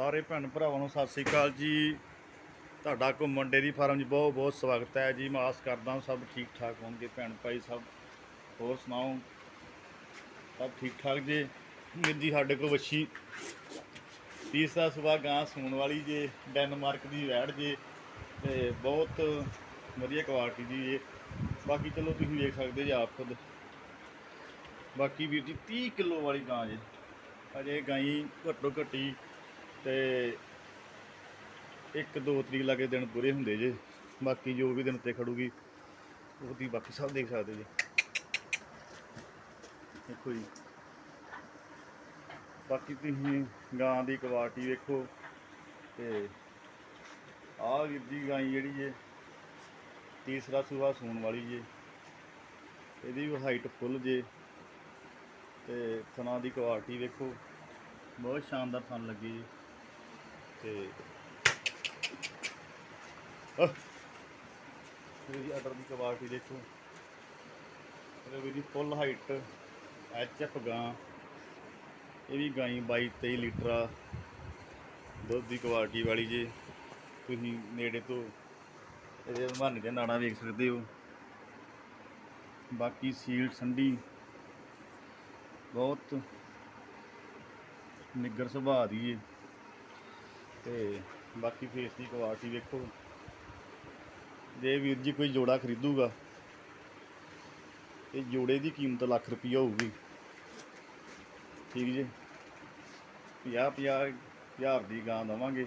ਸਾਰੇ ਭੈਣ ਭਰਾਵਾਂ ਨੂੰ ਸਤਿ ਸ੍ਰੀ ਅਕਾਲ ਜੀ। ਤੁਹਾਡਾ ਘੁੰਮਣ ਡੇਰੀ ਫਾਰਮ 'ਚ ਬਹੁਤ ਬਹੁਤ ਸਵਾਗਤ ਹੈ ਜੀ। ਮੈਂ ਆਸ ਕਰਦਾ ਸਭ ਠੀਕ ਠਾਕ ਹੋਣਗੇ, ਭੈਣ ਭਾਈ ਸਭ ਹੋਰ ਸੁਣਾਓ? ਸਭ ਠੀਕ ਠਾਕ ਜੇ? ਵੀਰ ਜੀ, ਸਾਡੇ ਕੋਲ ਵੱਛੀ ਤੀਸਰਾ ਸੁਬਾ ਗਾਂ ਸੂਣ ਵਾਲੀ ਜੇ, ਡੈਨਮਾਰਕ ਦੀ ਵੈੜ ਜੇ ਤੇ ਬਹੁਤ ਵਧੀਆ ਕੁਆਲਿਟੀ ਦੀ ਜੇ। ਬਾਕੀ ਚਲੋ ਤੁਸੀਂ ਵੇਖ ਸਕਦੇ ਜੀ ਆਪ ਖੁਦ। ਬਾਕੀ ਵੀਰ ਜੀ 30 ਕਿਲੋ ਵਾਲੀ ਗਾਂ ਜੇ। ਅਜੇ ਗਾਈ ਘੱਟੋ ਘੱਟੀ ਤੇ ਇੱਕ ਦੋ ਤਰੀਕ ਲਾਗੇ ਦਿਨ ਬੁਰੇ ਹੁੰਦੇ ਜੇ, ਬਾਕੀ ਜੋ ਵੀ ਦਿਨ ਤੇ ਖੜੂਗੀ ਉਹਦੀ ਬਾਕੀ ਸਭ ਦੇਖ ਸਕਦੇ ਜੀ। ਦੇਖੋ ਜੀ। ਬਾਕੀ ਤੁਸੀਂ ਗਾਂ ਦੀ ਕੁਆਲਿਟੀ ਵੇਖੋ ਤੇ ਆਹ ਵੀਰ ਦੀ ਗਾਂ ਜਿਹੜੀ ਜੇ, ਤੀਸਰਾ ਸੂਆ ਸੂਣ ਵਾਲੀ ਜੇ, ਇਹਦੀ ਵੀ ਹਾਈਟ ਫੁੱਲ ਜੇ ਤੇ ਥਣਾ ਦੀ ਕੁਆਲਿਟੀ ਵੇਖੋ, ਬਹੁਤ ਸ਼ਾਨਦਾਰ ਥਣ ਲੱਗੀ ਜੀ। ਤੇ ਇਹਦੀ ਅਡਰ ਦੀ ਕੁਆਲਿਟੀ ਦੇਖੋ। ਇਹ ਵੀ ਫੁੱਲ ਹਾਈਟ ਐਚ ਐਫ ਗਾਂ ਇਹ ਵੀ ਗਾਈ 22 23 ਲੀਟਰ ਆ। ਦੁੱਧ ਦੀ ਕੁਆਲਿਟੀ ਵਾਲੀ ਜੇ ਤੁਸੀਂ ਨੇੜੇ ਤੋਂ ਇਹਦੇ ਮਹੰਨ ਦੇ ਨਾੜਾ ਵੇਖ ਸਕਦੇ ਹੋ। ਬਾਕੀ ਸੀਲ ਸੰਡੀ ਬਹੁਤ ਨਿੱਗਰ ਸੁਭਾਅ ਦੀ ਏ। ਤੇ ਬਾਕੀ ਫੇਸ ਦੀ ਕੁਆਲਿਟੀ ਵੇਖੋ। ਜੇ ਵੀਰ ਜੀ ਕੋਈ ਜੋੜਾ ਖਰੀਦੂਗਾ ਇਹ ਜੋੜੇ ਦੀ ਕੀਮਤ ਲੱਖ ਰੁਪਈਆ ਹੋਊਗੀ। ਠੀਕ ਜੀ? 50 50 ਹਜ਼ਾਰ ਦੀ ਗਾਂ ਦਵਾਂਗੇ।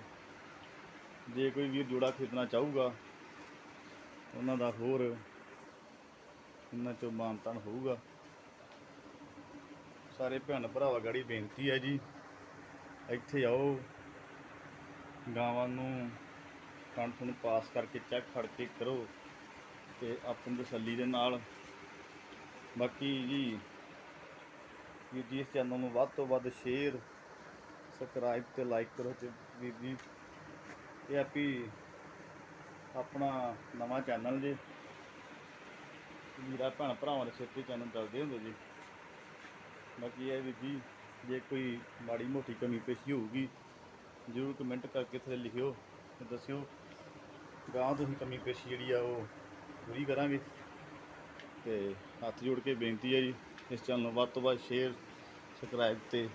ਜੇ ਕੋਈ ਵੀਰ ਜੋੜਾ ਖਰੀਦਣਾ ਚਾਹੂਗਾ, ਉਹਨਾਂ ਦਾ ਹੋਰ ਇਹਨਾਂ ਚੋਂ ਮਾਨਤਾਨ ਹੋਊਗਾ। ਸਾਰੇ ਭੈਣ ਭਰਾਵਾ ਗਾੜੀ ਬੇਨਤੀ ਹੈ ਜੀ, ਇੱਥੇ ਆਓ। ਗਾਵਾਂ ਨੂੰ ਕੰਠ ਨੂੰ ਪਾਸ ਕਰਕੇ ਚੈੱਕ ਫੜ ਕੇ ਕਰੋ ਤੇ ਆਪਣੀ ਤਸੱਲੀ ਦੇ ਨਾਲ। ਬਾਕੀ ਜੀ, ਵੀਰ ਜੀ ਇਸ ਚੈਨਲ ਨੂੰ ਵੱਧ ਤੋਂ ਵੱਧ ਸ਼ੇਅਰ ਸਬਸਕ੍ਰਾਈਬ ਤੇ ਲਾਈਕ ਕਰੋ ਤੇ ਵੀਰ ਜੀ। ਇਹ ਆਪੀ ਆਪਣਾ ਨਵਾਂ ਚੈਨਲ ਜੀ। ਵੀਰਾ ਭੈਣ ਭਰਾਵਾਂ ਦੇ ਸਿਰ ਚੈਨਲ ਚੱਲਦੇ ਹੁੰਦੇ ਜੀ। ਬਾਕੀ ਇਹ ਵੀਰ ਜੀ, ਜੇ ਕੋਈ ਮਾੜੀ ਮੋਟੀ ਕਮੀ ਪੇਸ਼ੀ ਹੋਊਗੀ ਜ਼ਰੂਰ ਕਮੈਂਟ ਕਰਕੇ ਥੱਲੇ ਲਿਖਿਓ ਤੇ ਦੱਸਿਓ ਗਾਂ ਤੁਸੀਂ ਕਮੀ ਪੇਸ਼ੀ ਜਿਹੜੀ ਆ ਉਹ ਪੂਰੀ ਕਰਾਂਗੇ। ਤੇ ਹੱਥ ਜੋੜ ਕੇ ਬੇਨਤੀ ਹੈ ਜੀ, ਇਸ ਚੈਨਲ ਨੂੰ ਵੱਧ ਤੋਂ ਵੱਧ ਸ਼ੇਅਰ ਸਬਸਕ੍ਰਾਈਬ ਤੇ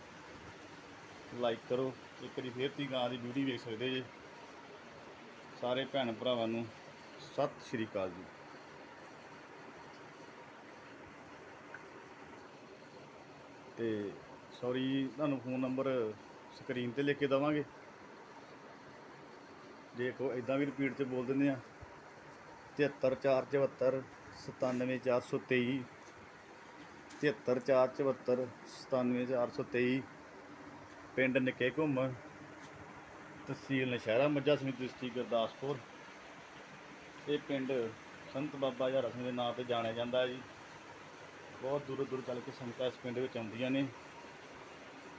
ਲਾਈਕ ਕਰੋ। ਇੱਕ ਵਾਰੀ ਫੇਰ ਤੀ ਗਾਂ ਦੀ ਬਿਊਟੀ ਵੇਖ ਸਕਦੇ ਜੀ। ਸਾਰੇ ਭੈਣ ਭਰਾਵਾਂ ਨੂੰ ਸਤਿ ਸ਼੍ਰੀ ਅਕਾਲ ਜੀ। ਤੇ ਸੌਰੀ ਤੁਹਾਨੂੰ ਫੋਨ ਨੰਬਰ ਸਕਰੀਨ ਤੇ ਲਿਖ ਕੇ ਦਵਾਂਗੇ। ਦੇਖੋ ਇਦਾਂ ਵੀ ਰਿਪੀਟ ਤੇ ਬੋਲ ਦਿੰਦੇ ਆ। 73474 97423 73474 97423 ਪਿੰਡ ਨਿੱਕੇ ਘੁੰਮਣ। ਤਹਿਸੀਲ ਨਸ਼ਹਿਰਾ, ਮੱਝਾ ਸਮਿਤ ਡਿਸਟ੍ਰਿਕਟ ਗੁਰਦਾਸਪੁਰ। ਇਹ ਪਿੰਡ ਸੰਤ ਬਾਬਾ ਹਜ਼ਾਰਾ ਸਿੰਘ ਦੇ ਨਾਂ ਤੇ ਜਾਣਿਆ ਜਾਂਦਾ ਹੈ ਜੀ। ਬਹੁਤ ਦੂਰੋਂ ਦੂਰ ਚੱਲ ਕੇ ਸੰਗਤਾਂ ਇਸ ਪਿੰਡ ਵਿੱਚ ਆਉਂਦੀਆਂ ਨੇ।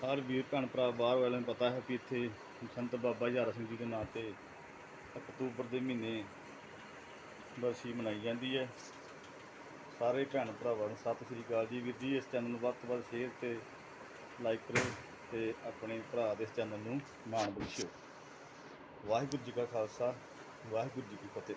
ਹਰ ਵੀਰ, ਭੈਣ, ਭਰਾ, ਬਾਹਰ ਵਾਲਿਆਂ ਨੂੰ ਪਤਾ ਹੈ ਕਿ ਇੱਥੇ ਸੰਤ ਬਾਬਾ ਹਜ਼ਾਰਾ ਸਿੰਘ ਜੀ ਦੇ ਨਾਂ ਤੇ ਅਕਤੂਬਰ ਦੇ ਮਹੀਨੇ ਬਰਸੀ ਮਨਾਈ ਜਾਂਦੀ ਹੈ। ਸਾਰੇ ਭੈਣ ਭਰਾਵਾਂ ਨੂੰ ਸਤਿ ਸ੍ਰੀ ਅਕਾਲ ਜੀ। ਵੀਰ ਜੀ, ਇਸ ਚੈਨਲ ਨੂੰ ਵੱਧ ਤੋਂ ਵੱਧ ਸ਼ੇਅਰ ਤੇ ਲਾਈਕ ਕਰੋ ਤੇ ਆਪਣੇ ਭਰਾ ਦੇ ਇਸ ਚੈਨਲ ਨੂੰ ਮਾਣ ਬਖਸ਼ਿਓ। ਵਾਹਿਗੁਰੂ ਜੀ ਕਾ ਖਾਲਸਾ, ਵਾਹਿਗੁਰੂ ਜੀ ਕੀ ਫਤਿਹ।